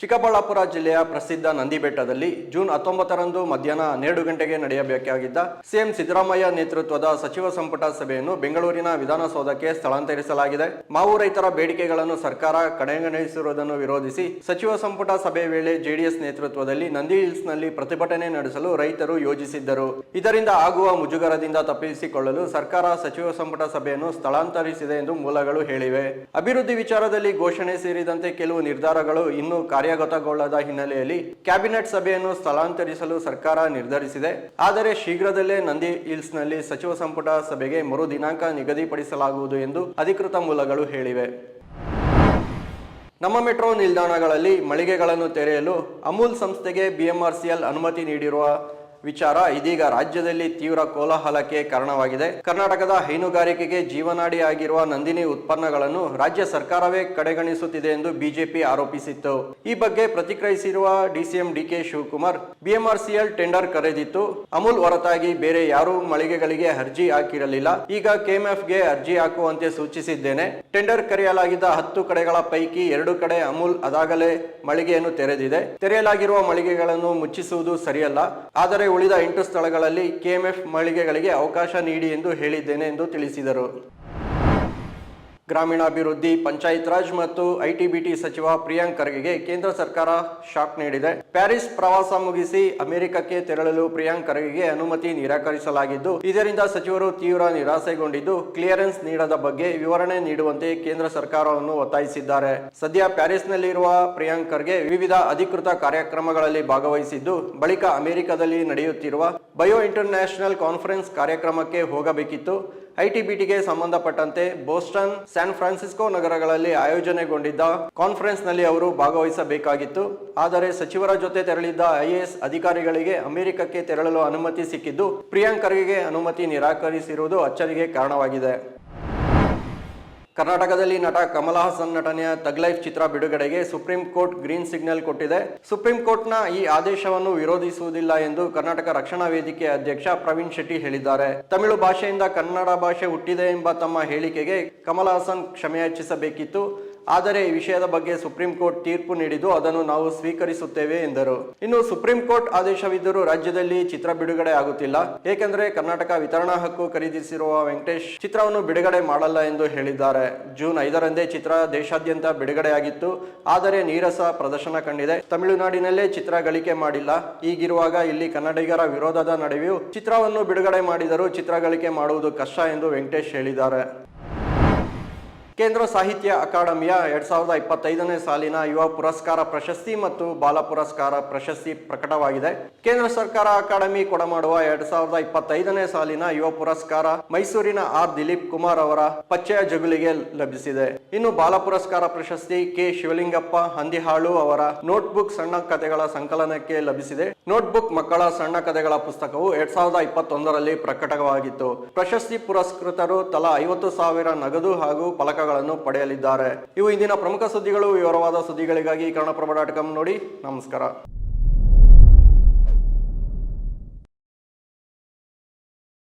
ಚಿಕ್ಕಬಳ್ಳಾಪುರ ಜಿಲ್ಲೆಯ ಪ್ರಸಿದ್ಧ ನಂದಿ ಬೆಟ್ಟದಲ್ಲಿ ಜೂನ್ ಹತ್ತೊಂಬತ್ತರಂದು ಮಧ್ಯಾಹ್ನ ಹನ್ನೆರಡು ಗಂಟೆಗೆ ನಡೆಯಬೇಕಾಗಿದ್ದ ಸಿಎಂ ಸಿದ್ದರಾಮಯ್ಯ ನೇತೃತ್ವದ ಸಚಿವ ಸಂಪುಟ ಸಭೆಯನ್ನು ಬೆಂಗಳೂರಿನ ವಿಧಾನಸೌಧಕ್ಕೆ ಸ್ಥಳಾಂತರಿಸಲಾಗಿದೆ. ಮಾವು ರೈತರ ಬೇಡಿಕೆಗಳನ್ನು ಸರ್ಕಾರ ಕಡೆಗಣಿಸಿರುವುದನ್ನು ವಿರೋಧಿಸಿ ಸಚಿವ ಸಂಪುಟ ಸಭೆ ವೇಳೆ ಜೆಡಿಎಸ್ ನೇತೃತ್ವದಲ್ಲಿ ನಂದಿ ಹಿಲ್ಸ್ನಲ್ಲಿ ಪ್ರತಿಭಟನೆ ನಡೆಸಲು ರೈತರು ಯೋಜಿಸಿದ್ದರು. ಇದರಿಂದ ಆಗುವ ಮುಜುಗರದಿಂದ ತಪ್ಪಿಸಿಕೊಳ್ಳಲು ಸರ್ಕಾರ ಸಚಿವ ಸಂಪುಟ ಸಭೆಯನ್ನು ಸ್ಥಳಾಂತರಿಸಿದೆ ಎಂದು ಮೂಲಗಳು ಹೇಳಿವೆ. ಅಭಿವೃದ್ಧಿ ವಿಚಾರದಲ್ಲಿ ಘೋಷಣೆ ಸೇರಿದಂತೆ ಕೆಲವು ನಿರ್ಧಾರಗಳು ಇನ್ನೂ ಕಾರ್ಯಗತಗೊಳ್ಳದ ಹಿನ್ನೆಲೆಯಲ್ಲಿ ಕ್ಯಾಬಿನೆಟ್ ಸಭೆಯನ್ನು ಸ್ಥಳಾಂತರಿಸಲು ಸರ್ಕಾರ ನಿರ್ಧರಿಸಿದೆ. ಆದರೆ ಶೀಘ್ರದಲ್ಲೇ ನಂದಿ ಹಿಲ್ಸ್ನಲ್ಲಿ ಸಚಿವ ಸಂಪುಟ ಸಭೆಗೆ ಮರು ದಿನಾಂಕ ನಿಗದಿಪಡಿಸಲಾಗುವುದು ಎಂದು ಅಧಿಕೃತ ಮೂಲಗಳು ಹೇಳಿವೆ. ನಮ್ಮ ಮೆಟ್ರೋ ನಿಲ್ದಾಣಗಳಲ್ಲಿ ಮಳಿಗೆಗಳನ್ನು ತೆರೆಯಲು ಅಮೂಲ್ ಸಂಸ್ಥೆಗೆ ಬಿಎಂಆರ್ಸಿಎಲ್ ಅನುಮತಿ ನೀಡಿರುವ ವಿಚಾರ ಇದೀಗ ರಾಜ್ಯದಲ್ಲಿ ತೀವ್ರ ಕೋಲಾಹಲಕ್ಕೆ ಕಾರಣವಾಗಿದೆ. ಕರ್ನಾಟಕದ ಹೈನುಗಾರಿಕೆಗೆ ಜೀವನಾಡಿ ಆಗಿರುವ ನಂದಿನಿ ಉತ್ಪನ್ನಗಳನ್ನು ರಾಜ್ಯ ಸರ್ಕಾರವೇ ಕಡೆಗಣಿಸುತ್ತಿದೆ ಎಂದು ಬಿಜೆಪಿ ಆರೋಪಿಸಿತ್ತು. ಈ ಬಗ್ಗೆ ಪ್ರತಿಕ್ರಿಯಿಸಿರುವ DCM DK Shivakumar, BMRCL tender ಕರೆದಿತ್ತು. Amul ಹೊರತಾಗಿ ಬೇರೆ ಯಾರೂ ಮಳಿಗೆಗಳಿಗೆ ಅರ್ಜಿ ಹಾಕಿರಲಿಲ್ಲ. ಈಗ ಕೆಎಂಎಫ್ಗೆ ಅರ್ಜಿ ಹಾಕುವಂತೆ ಸೂಚಿಸಿದ್ದೇನೆ. ಟೆಂಡರ್ ಕರೆಯಲಾಗಿದ್ದ ಹತ್ತು ಕಡೆಗಳ ಪೈಕಿ ಎರಡು ಕಡೆ ಅಮೂಲ್ ಅದಾಗಲೇ ಮಳಿಗೆಯನ್ನು ತೆರೆದಿದೆ. ತೆರೆಯಲಾಗಿರುವ ಮಳಿಗೆಗಳನ್ನು ಮುಚ್ಚಿಸುವುದು ಸರಿಯಲ್ಲ. ಆದರೆ ಉಳಿದ ಎಂಟು ಸ್ಥಳಗಳಲ್ಲಿ ಕೆಎಂಎಫ್ ಮಳಿಗೆಗಳಿಗೆ ಅವಕಾಶ ನೀಡಿ ಎಂದು ಹೇಳಿದ್ದೇನೆ ಎಂದು ತಿಳಿಸಿದರು. ಗ್ರಾಮೀಣಾಭಿವೃದ್ಧಿ, ಪಂಚಾಯತ್ ರಾಜ್ ಮತ್ತು ಐಟಿಬಿಟಿ ಸಚಿವ ಪ್ರಿಯಾಂಕ್ ಖರ್ಗೆಗೆ ಕೇಂದ್ರ ಸರ್ಕಾರ ಶಾಕ್ ನೀಡಿದೆ. ಪ್ಯಾರಿಸ್ ಪ್ರವಾಸ ಮುಗಿಸಿ ಅಮೆರಿಕಕ್ಕೆ ತೆರಳಲು ಪ್ರಿಯಾಂಕ್ ಖರ್ಗೆಗೆ ಅನುಮತಿ ನಿರಾಕರಿಸಲಾಗಿದ್ದು, ಇದರಿಂದ ಸಚಿವರು ತೀವ್ರ ನಿರಾಸೆಗೊಂಡಿದ್ದು, ಕ್ಲಿಯರೆನ್ಸ್ ನೀಡದ ಬಗ್ಗೆ ವಿವರಣೆ ನೀಡುವಂತೆ ಕೇಂದ್ರ ಸರ್ಕಾರವನ್ನು ಒತ್ತಾಯಿಸಿದ್ದಾರೆ. ಸದ್ಯ ಪ್ಯಾರಿಸ್ನಲ್ಲಿರುವ ಪ್ರಿಯಾಂಕ್ ಖರ್ಗೆ ವಿವಿಧ ಅಧಿಕೃತ ಕಾರ್ಯಕ್ರಮಗಳಲ್ಲಿ ಭಾಗವಹಿಸಿದ್ದು, ಬಳಿಕ ಅಮೆರಿಕದಲ್ಲಿ ನಡೆಯುತ್ತಿರುವ ಬಯೋ ಇಂಟರ್ನ್ಯಾಷನಲ್ ಕಾನ್ಫರೆನ್ಸ್ ಕಾರ್ಯಕ್ರಮಕ್ಕೆ ಹೋಗಬೇಕಿತ್ತು. ಐಟಿಬಿಟಿಗೆ ಸಂಬಂಧಪಟ್ಟಂತೆ ಬೋಸ್ಟನ್, ಸ್ಯಾನ್ ಫ್ರಾನ್ಸಿಸ್ಕೋ ನಗರಗಳಲ್ಲಿ ಆಯೋಜನೆಗೊಂಡಿದ್ದ ಕಾನ್ಫರೆನ್ಸ್ನಲ್ಲಿ ಅವರು ಭಾಗವಹಿಸಬೇಕಾಗಿತ್ತು. ಆದರೆ ಸಚಿವರ ಜೊತೆ ತೆರಳಿದ್ದ ಐಎಎಸ್ ಅಧಿಕಾರಿಗಳಿಗೆ ಅಮೆರಿಕಕ್ಕೆ ತೆರಳಲು ಅನುಮತಿ ಸಿಕ್ಕಿದ್ದು, ಪ್ರಿಯಾಂಕ್ ಖರ್ಗೆಗೆ ಅನುಮತಿ ನಿರಾಕರಿಸಿರುವುದು ಅಚ್ಚರಿಗೆ ಕಾರಣವಾಗಿದೆ. ಕರ್ನಾಟಕದಲ್ಲಿ ನಟ ಕಮಲ್ ಹಾಸನ್ ನಟನೆಯ ತಗ್ ಲೈಫ್ ಚಿತ್ರ ಬಿಡುಗಡೆಗೆ ಸುಪ್ರೀಂ ಕೋರ್ಟ್ ಗ್ರೀನ್ ಸಿಗ್ನಲ್ ಕೊಟ್ಟಿದೆ. ಸುಪ್ರೀಂ ಕೋರ್ಟ್ನ ಈ ಆದೇಶವನ್ನು ವಿರೋಧಿಸುವುದಿಲ್ಲ ಎಂದು ಕರ್ನಾಟಕ ರಕ್ಷಣಾ ವೇದಿಕೆ ಅಧ್ಯಕ್ಷ ಪ್ರವೀಣ್ ಶೆಟ್ಟಿ ಹೇಳಿದ್ದಾರೆ. ತಮಿಳು ಭಾಷೆಯಿಂದ ಕನ್ನಡ ಭಾಷೆ ಹುಟ್ಟಿದೆ ಎಂಬ ತಮ್ಮ ಹೇಳಿಕೆಗೆ ಕಮಲ್ ಹಾಸನ್ ಕ್ಷಮೆಯಾಚಿಸಬೇಕಿತ್ತು ಆದರೆ ಈ ವಿಷಯದ ಬಗ್ಗೆ ಸುಪ್ರೀಂ ಕೋರ್ಟ್ ತೀರ್ಪು ನೀಡಿದ್ದು ಅದನ್ನು ನಾವು ಸ್ವೀಕರಿಸುತ್ತೇವೆ ಎಂದರು. ಇನ್ನು ಸುಪ್ರೀಂ ಕೋರ್ಟ್ ಆದೇಶವಿದ್ದರೂ ರಾಜ್ಯದಲ್ಲಿ ಚಿತ್ರ ಬಿಡುಗಡೆ ಆಗುತ್ತಿಲ್ಲ. ಏಕೆಂದರೆ ಕರ್ನಾಟಕ ವಿತರಣಾ ಹಕ್ಕು ಖರೀದಿಸಿರುವ ವೆಂಕಟೇಶ್ ಚಿತ್ರವನ್ನು ಬಿಡುಗಡೆ ಮಾಡಲ್ಲ ಎಂದು ಹೇಳಿದ್ದಾರೆ. ಜೂನ್ ಐದರಂದೇ ಚಿತ್ರ ದೇಶಾದ್ಯಂತ ಬಿಡುಗಡೆಯಾಗಿತ್ತು. ಆದರೆ ನೀರಸ ಪ್ರದರ್ಶನ ಕಂಡಿದೆ. ತಮಿಳುನಾಡಿನಲ್ಲೇ ಚಿತ್ರ ಗಳಿಕೆ ಮಾಡಿಲ್ಲ. ಈಗಿರುವಾಗ ಇಲ್ಲಿ ಕನ್ನಡಿಗರ ವಿರೋಧದ ನಡುವೆಯೂ ಚಿತ್ರವನ್ನು ಬಿಡುಗಡೆ ಮಾಡಿದರೂ ಚಿತ್ರ ಗಳಿಕೆ ಮಾಡುವುದು ಕಷ್ಟ ಎಂದು ವೆಂಕಟೇಶ್ ಹೇಳಿದ್ದಾರೆ. ಕೇಂದ್ರ ಸಾಹಿತ್ಯ ಅಕಾಡೆಮಿಯ ಎರಡ್ ಸಾವಿರದ ಇಪ್ಪತ್ತೈದನೇ ಸಾಲಿನ ಯುವ ಪುರಸ್ಕಾರ ಪ್ರಶಸ್ತಿ ಮತ್ತು ಬಾಲ ಪುರಸ್ಕಾರ ಪ್ರಶಸ್ತಿ ಪ್ರಕಟವಾಗಿದೆ. ಕೇಂದ್ರ ಸರ್ಕಾರ ಅಕಾಡೆಮಿ ಕೊಡಮಾಡುವ ಎರಡ್ ಸಾವಿರದ ಇಪ್ಪತ್ತೈದನೇ ಸಾಲಿನ ಯುವ ಪುರಸ್ಕಾರ ಮೈಸೂರಿನ ಆರ್ ದಿಲೀಪ್ ಕುಮಾರ್ ಅವರ ಪಚ್ಚೆಯ ಜಗುಲಿಗೆ ಲಭಿಸಿದೆ. ಇನ್ನು ಬಾಲ ಪುರಸ್ಕಾರ ಪ್ರಶಸ್ತಿ ಕೆ ಶಿವಲಿಂಗಪ್ಪ ಹಂದಿಹಾಳು ಅವರ ನೋಟ್ಬುಕ್ ಸಣ್ಣ ಕಥೆಗಳ ಸಂಕಲನಕ್ಕೆ ಲಭಿಸಿದೆ. ನೋಟ್ಬುಕ್ ಮಕ್ಕಳ ಸಣ್ಣ ಕಥೆಗಳ ಪುಸ್ತಕವು ಎರಡ್ ಸಾವಿರದ ಇಪ್ಪತ್ತೊಂದರಲ್ಲಿ ಪ್ರಕಟವಾಗಿತ್ತು. ಪ್ರಶಸ್ತಿ ಪುರಸ್ಕೃತರು ತಲಾ ಐವತ್ತು ಸಾವಿರ ನಗದು ಹಾಗೂ ಫಲಕಗಳನ್ನು ಪಡೆಯಲಿದ್ದಾರೆ. ಇವು ಇಂದಿನ ಪ್ರಮುಖ ಸುದ್ದಿಗಳು. ವಿವರವಾದ ಸುದ್ದಿಗಳಿಗಾಗಿ ಕನ್ನಡಪ್ರಭ ಡಾಟ್ ಕಾಮ್ ನೋಡಿ. ನಮಸ್ಕಾರ.